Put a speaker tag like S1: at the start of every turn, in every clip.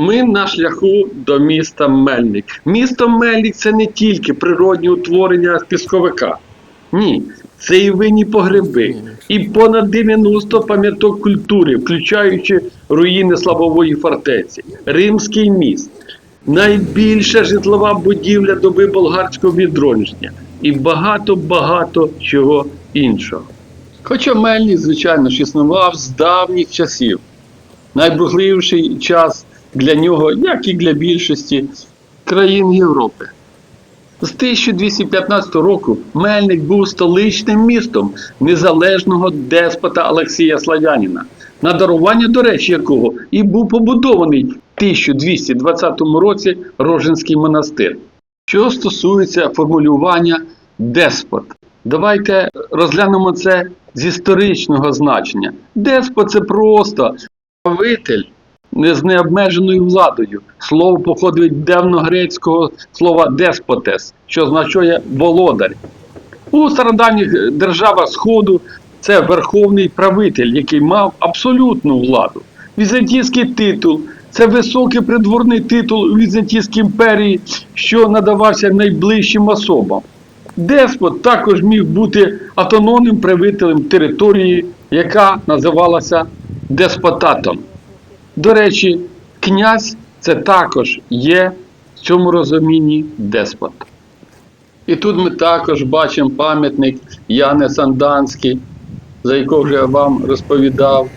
S1: Ми на шляху до міста Мельник. Місто Мельник це не тільки природні утворення пісковика. Ні, це і винні погреби, і понад 90 пам'яток культури, включаючи руїни славової фортеці, Римський міст, найбільша житлова будівля доби болгарського відродження і багато-багато чого іншого. Хоча Мельник, звичайно ж, існував з давніх часів найбурливіший час для нього, як і для більшості країн Європи. З 1215 року Мельник був столичним містом незалежного деспота Олексія Славяніна, на дарування, до речі, якого і був побудований в 1220 році Роженський монастир. Що стосується формулювання деспот, давайте розглянемо це з історичного значення. Деспот це просто правитель з необмеженою владою. Слово походить від слова деспотес, що означає володар. У стародавніх державах Сходу це верховний правитель, який мав абсолютну владу. Візантійський титул це високий придворний титул у Візантійській імперії, що надавався найближчим особам. Деспот також міг бути автономним правителем території, яка називалася деспотатом. До речі, князь це також є в цьому розумінні деспот. І тут ми також бачимо пам'ятник Яне Санданський, за якого вже я вам розповідав.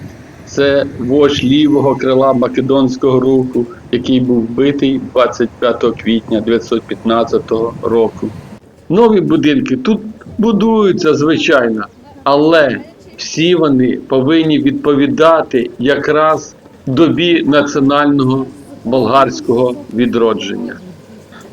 S1: Це вождь лівого крила Македонського руху, який був вбитий 25 квітня 1915 року. Нові будинки тут будуються, звичайно, але всі вони повинні відповідати якраз добі національного болгарського відродження.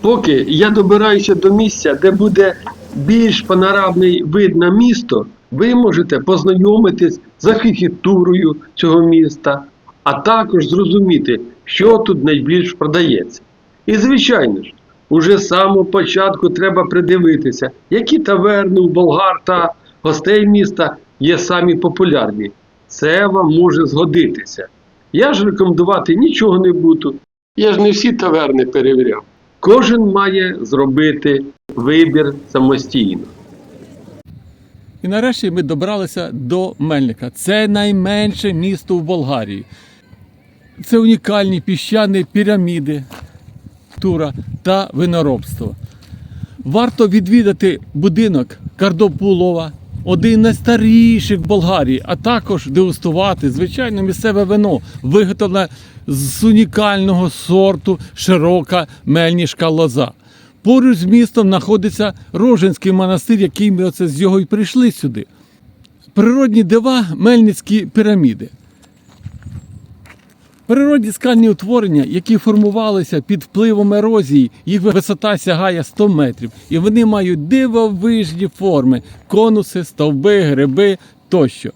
S1: Поки я добираюся до місця, де буде більш панорамний вид на місто, ви можете познайомитись з архітектурою цього міста, а також зрозуміти, що тут найбільш продається. І, звичайно ж, уже з самого початку треба придивитися, які таверни у болгар та гостей міста є самі популярні. Це вам може згодитися. Я ж рекомендувати нічого не буду. Я ж не всі таверни перевіряв. Кожен має зробити вибір самостійно.
S2: І нарешті ми добралися до Мельника. Це найменше місто в Болгарії. Це унікальні піщані піраміди, тура та виноробство. Варто відвідати будинок Кардопулова, один найстаріших в Болгарії, а також дегустувати звичайне місцеве вино, виготовлене з унікального сорту широка мельнішка лоза. Поруч з містом знаходиться Роженський монастир, який ми оце з його і прийшли сюди. Природні дива Мельницькі піраміди. Природні скальні утворення, які формувалися під впливом ерозії, їх висота сягає 100 метрів, і вони мають дивовижні форми: конуси, стовби, гриби тощо.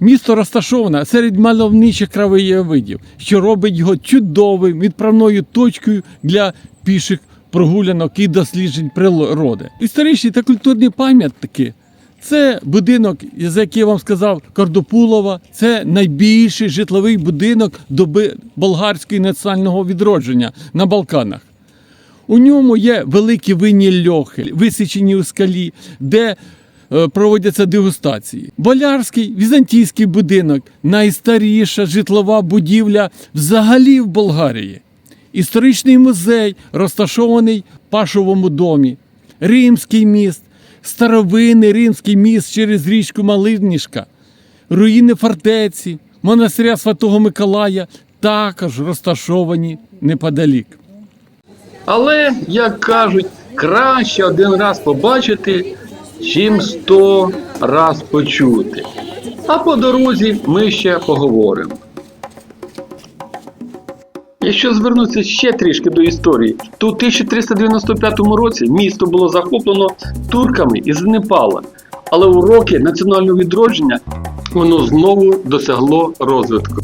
S2: Місто розташоване серед мальовничих краєвидів, що робить його чудовим відправною точкою для піших прогулянок і досліджень природи. Історичні та культурні пам'ятки це будинок, за який я вам сказав, Кардопулова. Це найбільший житловий будинок доби болгарського національного відродження на Балканах. У ньому є великі винні льохи, висічені у скалі, де е, проводяться дегустації. Болярський візантійський будинок найстаріша житлова будівля взагалі в Болгарії. Історичний музей розташований в Пашовому домі, Римський міст, старовинний римський міст через річку Малинішка, руїни фортеці, монастиря Святого Миколая також розташовані неподалік.
S1: Але, як кажуть, краще один раз побачити, чим сто раз почути. А по дорозі ми ще поговоримо. Якщо звернутися ще трішки до історії, то у 1395 році місто було захоплено турками із Непала. Але у роки національного відродження воно знову досягло розвитку.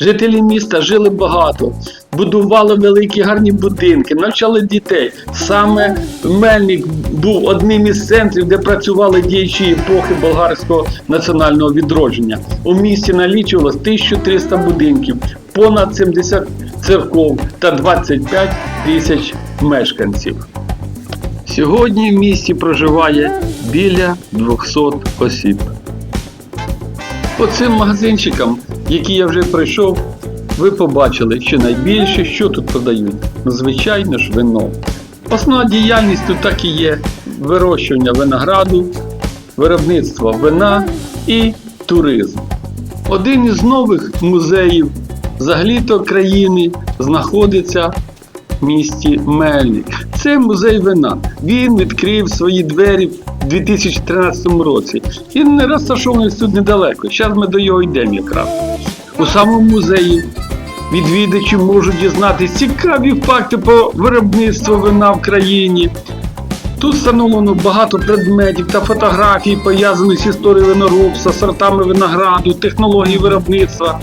S1: Жителі міста жили багато, будували великі гарні будинки, навчали дітей. Саме Мельник був одним із центрів, де працювали діячі епохи болгарського національного відродження. У місті налічувалось 1300 будинків, понад 70 церков та 25 тисяч мешканців. Сьогодні в місті проживає біля 200 осіб. По цим магазинчикам, які я вже пройшов, ви побачили, що найбільше, що тут продають, звичайно ж, вино. Основна діяльність тут так і є вирощування винограду, виробництво вина і туризм. Один із нових музеїв взагалі-то країни знаходиться в місті Мельник. Це музей вина. Він відкрив свої двері в 2013 році. Він не розташований тут недалеко. Зараз ми до його йдемо якраз. У самому музеї відвідачі можуть дізнатися цікаві факти по виробництву вина в країні. Тут встановлено багато предметів та фотографій, пов'язаних з історією виноробства, сортами винограду, технології виробництва.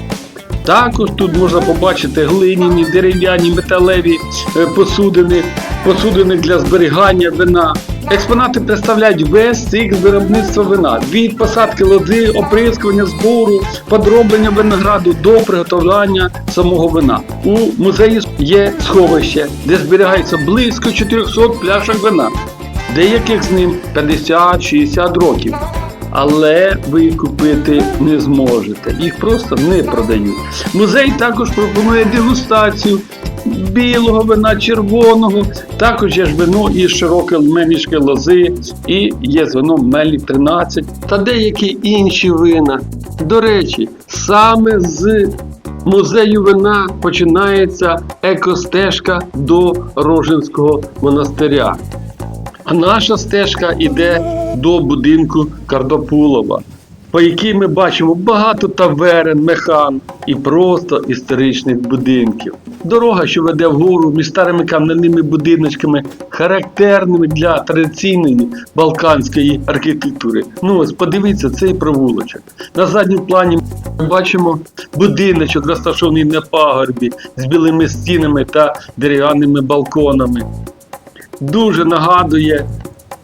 S1: Також тут можна побачити глиняні, дерев'яні, металеві е, посудини, посудини для зберігання вина. Експонати представляють весь цикл виробництва вина від посадки лози, оприскування збору, подроблення винограду до приготування самого вина. У музеї є сховище, де зберігається близько 400 пляшок вина деяких з ним 50-60 років. Але ви їх купити не зможете. Їх просто не продають. Музей також пропонує дегустацію білого вина, червоного, також є ж вино із широкої мельнички лози, і є з вином Мельник 13 та деякі інші вина. До речі, саме з музею вина починається екостежка до Рожинського монастиря. А наша стежка йде до будинку Кардопулова, по якій ми бачимо багато таверен, механ і просто історичних будинків. Дорога, що веде вгору між старими кам'яними будиночками, характерними для традиційної балканської архітектури. Ну ось подивіться цей провулочок. На задньому плані ми бачимо будиночок, розташований на пагорбі з білими стінами та дерев'яними балконами дуже нагадує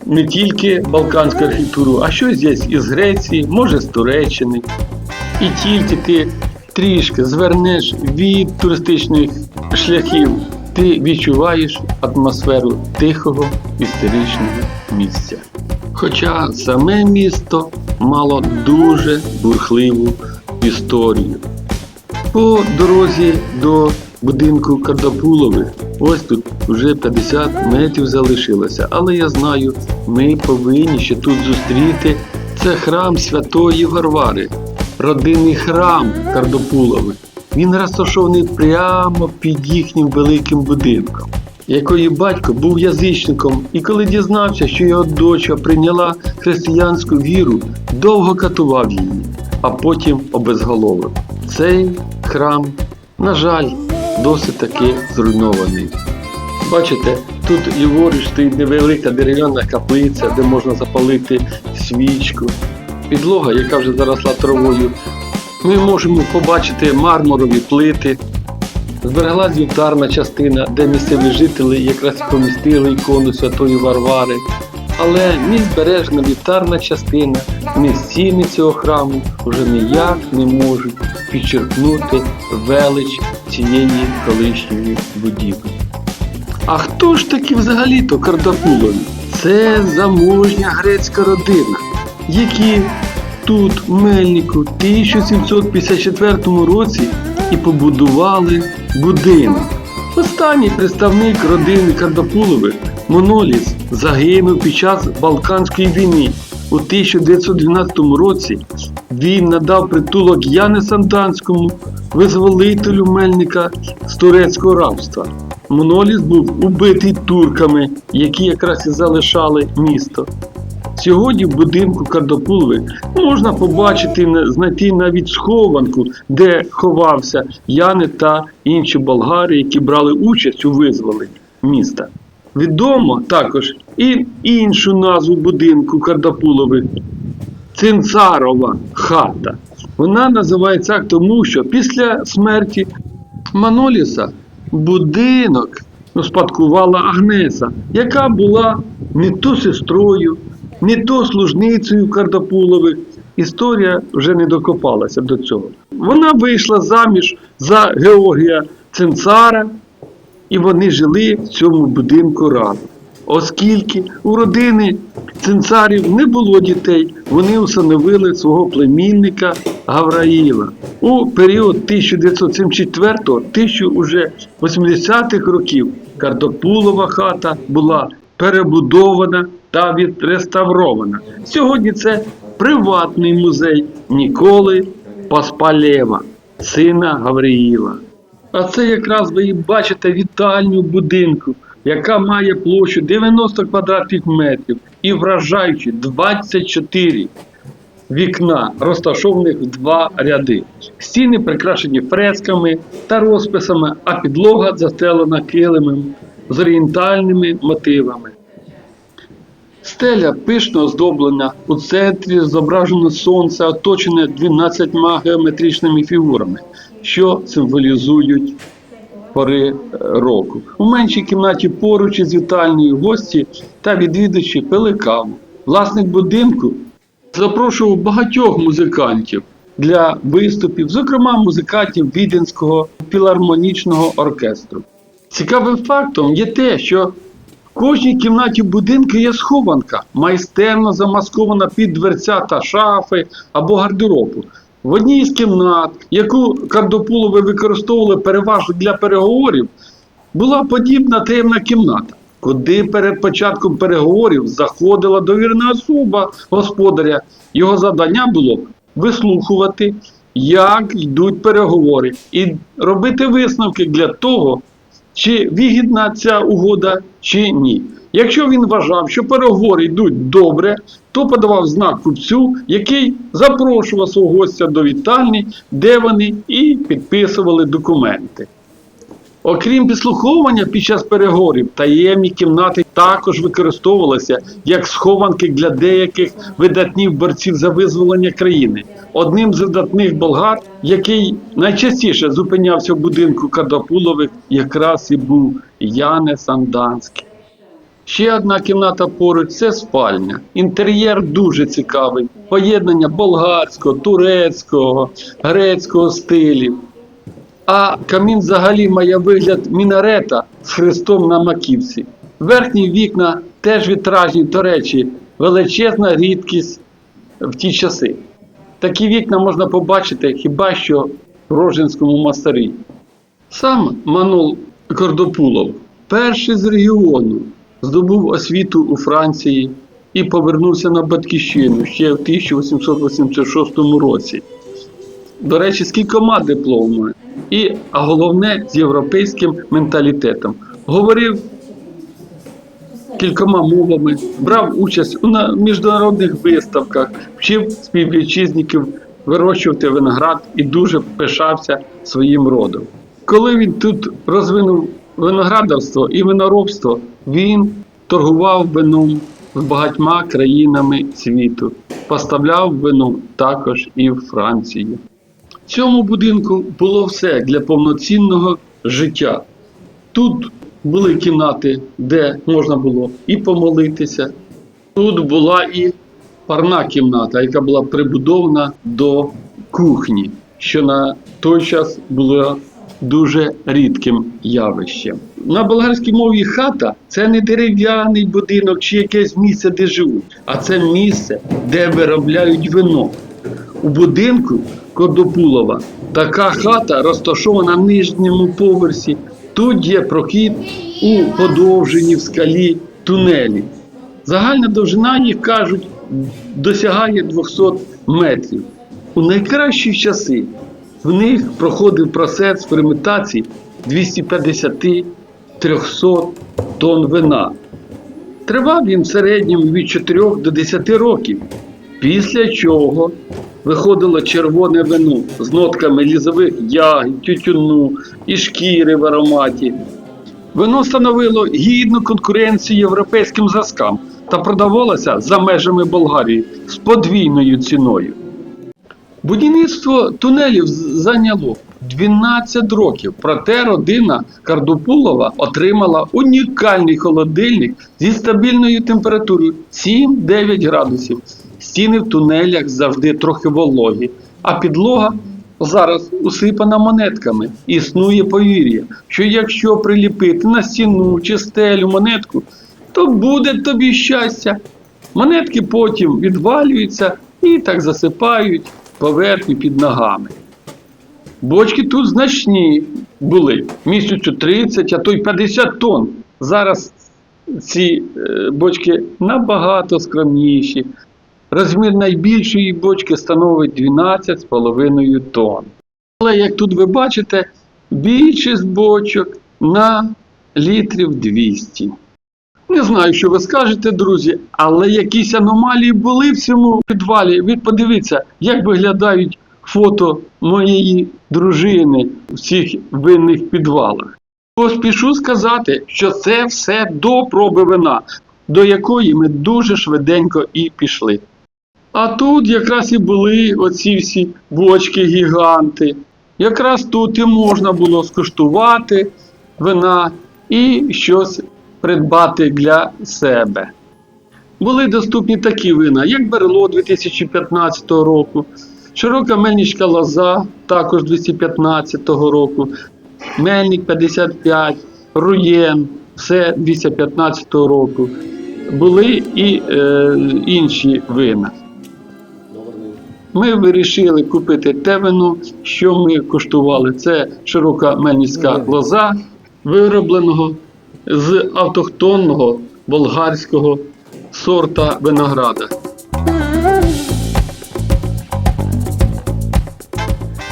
S1: не тільки балканську архітектуру, а щось є із Греції, може з Туреччини. І тільки ти трішки звернеш від туристичних шляхів, ти відчуваєш атмосферу тихого історичного місця. Хоча саме місто мало дуже бурхливу історію. По дорозі до будинку Кардапулових, ось тут вже 50 метрів залишилося. Але я знаю, ми повинні ще тут зустріти. Це храм Святої Варвари, родинний храм Кардопулових. Він розташований прямо під їхнім великим будинком. Якої батько був язичником, і коли дізнався, що його доча прийняла християнську віру, довго катував її, а потім обезголовив. Цей храм, на жаль, досить таки зруйнований. Бачите, тут ліворуч стоїть невелика дерев'яна каплиця, де можна запалити свічку. Підлога, яка вже заросла травою. Ми можемо побачити мармурові плити. Збереглась вівтарна частина, де місцеві жителі якраз помістили ікону Святої Варвари. Але ні збережна вівтарна частина, ні стіни цього храму вже ніяк не можуть підчеркнути велич цієї колишньої будівлі. А хто ж такі взагалі-то Кардапулові? Це заможня грецька родина, які тут, в Мельнику, в 1754 році і побудували будинок. Останній представник родини Кардапулових Моноліс загинув під час Балканської війни. У 1912 році він надав притулок Яне Санданському, визволителю Мельника з турецького рабства. Моноліс був убитий турками, які якраз і залишали місто. Сьогодні в будинку Кардопулови можна побачити, знайти навіть схованку, де ховався Яни та інші болгари, які брали участь у визволенні міста. Відомо також і іншу назву будинку Кардапулових Цинцарова хата. Вона називається так тому, що після смерті Маноліса будинок успадкувала Агнеса, яка була не то сестрою, не то служницею Кардапулових. Історія вже не докопалася до цього. Вона вийшла заміж за Георгія цинцара, і вони жили в цьому будинку разом. Оскільки у родини цинцарів не було дітей, вони усиновили свого племінника Гавраїла. У період 1974-1080-х років Картопулова хата була перебудована та відреставрована. Сьогодні це приватний музей Ніколи Паспалєва, сина Гавриїла. А це якраз ви бачите вітальню будинку, яка має площу 90 квадратних метрів і вражаючі 24 вікна, розташованих в два ряди. Стіни прикрашені фресками та розписами, а підлога застелена килимом з орієнтальними мотивами. Стеля пишно оздоблена, у центрі зображено сонце, оточене 12 геометричними фігурами, що символізують пори е, року. У меншій кімнаті поруч із вітальною гості та відвідувачі пили каву. Власник будинку запрошував багатьох музикантів для виступів, зокрема музикантів Віденського філармонічного оркестру. Цікавим фактом є те, що в кожній кімнаті будинку є схованка, майстерно замаскована під дверця та шафи або гардеробу. В одній з кімнат, яку Кардопулови використовували переважно для переговорів, була подібна таємна кімната, куди перед початком переговорів заходила довірна особа господаря. Його завдання було вислухувати, як йдуть переговори, і робити висновки для того, чи вигідна ця угода, чи ні. Якщо він вважав, що переговори йдуть добре, то подавав знак купцю, який запрошував свого гостя до вітальні, де вони і підписували документи. Окрім підслуховування під час переговорів, таємні кімнати також використовувалися як схованки для деяких видатнів борців за визволення країни. Одним з видатних болгар, який найчастіше зупинявся в будинку Кадапулових, якраз і був Яне Санданський. Ще одна кімната поруч це спальня. Інтер'єр дуже цікавий. Поєднання болгарського, турецького, грецького стилів. А камін взагалі має вигляд мінарета з хрестом на маківці. Верхні вікна теж вітражні, до речі, величезна рідкість в ті часи. Такі вікна можна побачити хіба що в Роженському монастирі. Сам Манол Кордопулов, перший з регіону, здобув освіту у Франції і повернувся на Батьківщину ще в 1886 році. До речі, з кількома дипломами, і, а головне з європейським менталітетом. Говорив кількома мовами, брав участь у на- міжнародних виставках, вчив співвітчизників вирощувати виноград і дуже пишався своїм родом. Коли він тут розвинув виноградарство і виноробство, він торгував вином з багатьма країнами світу, поставляв вино також і в Францію. В цьому будинку було все для повноцінного життя. Тут були кімнати, де можна було і помолитися. Тут була і парна кімната, яка була прибудована до кухні, що на той час було дуже рідким явищем. На болгарській мові хата це не дерев'яний будинок чи якесь місце, де живуть, а це місце, де виробляють вино. У будинку Кордопулова така хата розташована на нижньому поверсі. Тут є прохід у подовженні в скалі тунелі. Загальна довжина їх кажуть досягає 200 метрів. У найкращі часи в них проходив процес ферментації 250-300 тонн вина. Тривав він в середньому від 4 до 10 років, після чого виходило червоне вино з нотками лізових ягід, тютюну і шкіри в ароматі. Вино становило гідну конкуренцію європейським зразкам та продавалося за межами Болгарії з подвійною ціною. Будівництво тунелів зайняло 12 років, проте родина Кардопулова отримала унікальний холодильник зі стабільною температурою 7-9 градусів. Стіни в тунелях завжди трохи вологі, а підлога зараз усипана монетками. Існує повір'я, що якщо приліпити на стіну чи стелю монетку, то буде тобі щастя. Монетки потім відвалюються і так засипають поверхню під ногами. Бочки тут значні були місяцю 30, а то й 50 тонн. Зараз ці е, бочки набагато скромніші. Розмір найбільшої бочки становить 12,5 тонн. Але як тут ви бачите, більшість бочок на літрів 200. Не знаю, що ви скажете, друзі, але якісь аномалії були в цьому підвалі. Ви подивіться, як виглядають фото моєї дружини в цих винних підвалах. Поспішу сказати, що це все до проби вина, до якої ми дуже швиденько і пішли. А тут якраз і були оці всі бочки гіганти. Якраз тут і можна було скуштувати вина і щось придбати для себе. Були доступні такі вина, як Берло 2015 року, Широка Мельничка Лоза, також 2015 року, Мельник 55, Руєн, все 2015 року. Були і е, інші вина. Ми вирішили купити те вино, що ми куштували. Це широка мельницька лоза, виробленого з автохтонного болгарського сорта винограда.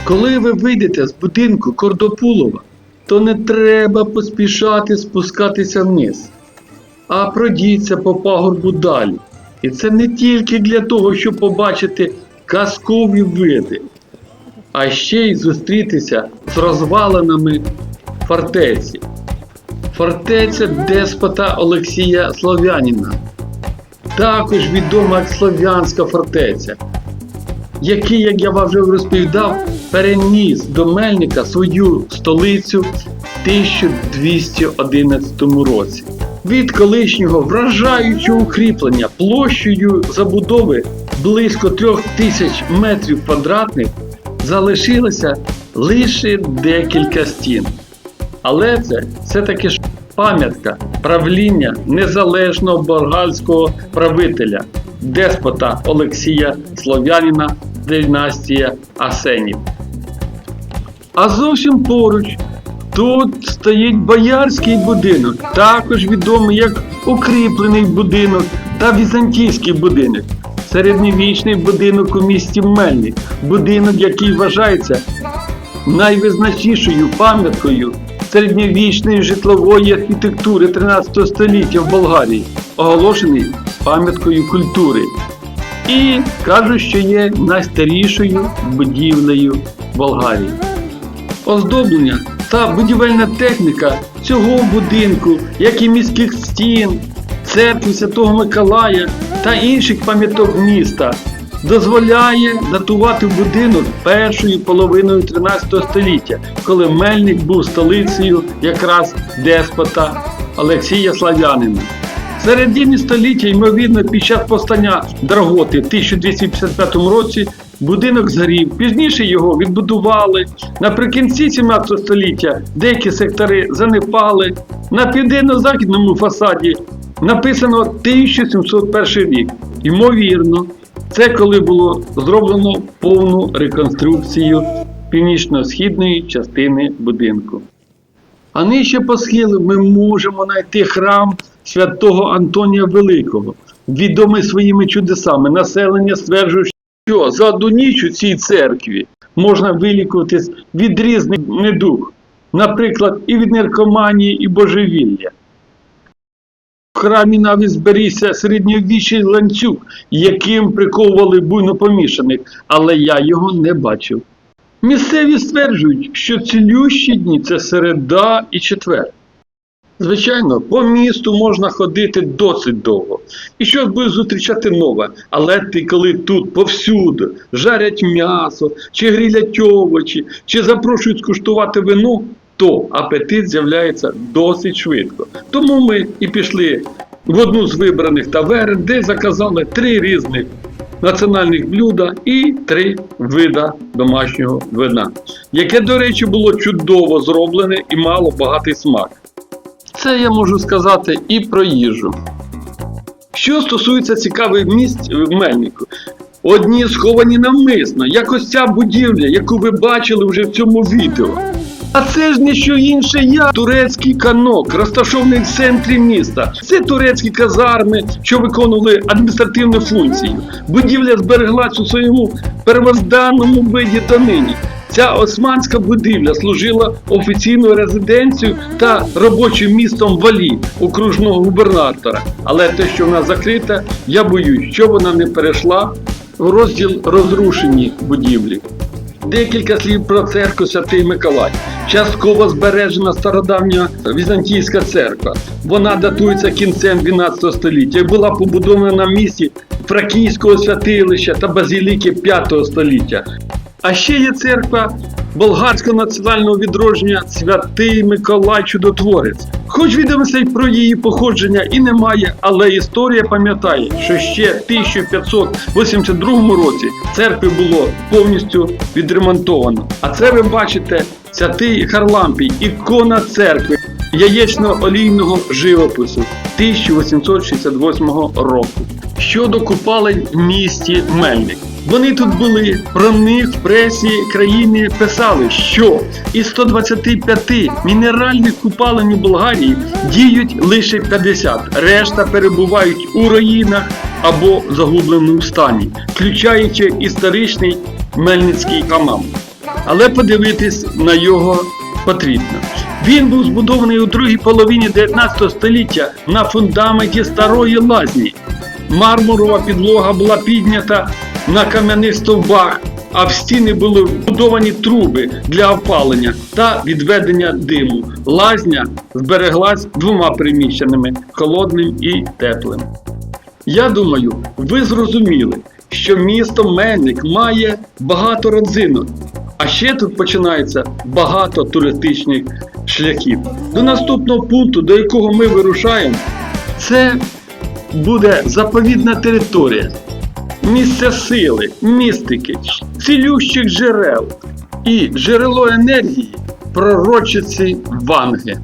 S1: Коли ви вийдете з будинку Кордопулова, то не треба поспішати спускатися вниз, а пройдіться по пагорбу далі. І це не тільки для того, щоб побачити казкові види, а ще й зустрітися з розвалинами фортеці. Фортеця деспота Олексія Слов'яніна, також відома як Слов'янська фортеця, який, як я вам вже розповідав, переніс до Мельника свою столицю в 1211 році. Від колишнього вражаючого укріплення площею забудови близько трьох тисяч метрів квадратних залишилося лише декілька стін. Але це все-таки ж пам'ятка правління незалежного болгарського правителя, деспота Олексія Слов'яніна, династія Асенів. А зовсім поруч тут стоїть боярський будинок, також відомий як укріплений будинок та візантійський будинок. Середньовічний будинок у місті Мельник, будинок, який вважається найвизначнішою пам'яткою середньовічної житлової архітектури 13 століття в Болгарії, оголошений пам'яткою культури. І кажуть, що є найстарішою будівлею Болгарії. Оздоблення та будівельна техніка цього будинку, як і міських стін, церкви Святого Миколая та інших пам'яток міста, дозволяє датувати будинок першою половиною 13 століття, коли Мельник був столицею якраз деспота Олексія Слав'янина. Середині століття, ймовірно, під час повстання Драготи в 1255 році будинок згорів. Пізніше його відбудували. Наприкінці 17 століття деякі сектори занепали. На південно-західному фасаді написано 1701 рік. Ймовірно, це коли було зроблено повну реконструкцію північно-східної частини будинку. А нижче по схилу ми можемо знайти храм святого Антонія Великого, відомий своїми чудесами. Населення стверджує, що за одну ніч у цій церкві можна вилікуватись від різних недуг, наприклад, і від наркоманії, і божевілля. В храмі навіть зберігся середньовічний ланцюг, яким приковували буйно помішаних, але я його не бачив. Місцеві стверджують, що цілющі дні це середа і четвер. Звичайно, по місту можна ходити досить довго. І щось буде зустрічати нове. Але ти коли тут повсюди жарять м'ясо, чи грілять овочі, чи запрошують скуштувати вино, то апетит з'являється досить швидко. Тому ми і пішли в одну з вибраних таверн, де заказали три різних національних блюда і три вида домашнього вина, яке, до речі, було чудово зроблене і мало багатий смак. Це я можу сказати і про їжу. Що стосується цікавих місць в Мельнику, одні сховані навмисно, як ось ця будівля, яку ви бачили вже в цьому відео. А це ж не що інше я, турецький канок, розташований в центрі міста. Це турецькі казарми, що виконували адміністративну функцію. Будівля збереглась у своєму первозданному виді та нині. Ця османська будівля служила офіційною резиденцією та робочим містом Валі, окружного губернатора. Але те, що вона закрита, я боюсь, що вона не перейшла в розділ розрушені будівлі. Декілька слів про церкву Святий Миколай. Частково збережена стародавня візантійська церква. Вона датується кінцем 12 століття і була побудована на місці фракійського святилища та базіліки 5 століття. А ще є церква болгарського національного відродження Святий Миколай Чудотворець. Хоч відомостей про її походження і немає, але історія пам'ятає, що ще в 1582 році церкви було повністю відремонтовано. А це ви бачите святий Харлампій, ікона церкви яєчно-олійного живопису 1868 року. Щодо купалень в місті Мельник. Вони тут були, про них в пресі країни писали, що із 125 мінеральних купалень у Болгарії діють лише 50, решта перебувають у руїнах або загубленому стані, включаючи історичний Мельницький хамам. Але подивитись на його потрібно. Він був збудований у другій половині 19 століття на фундаменті старої лазні. Мармурова підлога була піднята на кам'яних стовбах, а в стіни були вбудовані труби для опалення та відведення диму. Лазня збереглась двома приміщеннями холодним і теплим. Я думаю, ви зрозуміли, що місто Мельник має багато родзинок, а ще тут починається багато туристичних шляхів. До наступного пункту, до якого ми вирушаємо, це буде заповідна територія, місце сили, містики, цілющих джерел і джерело енергії пророчиці Ванги.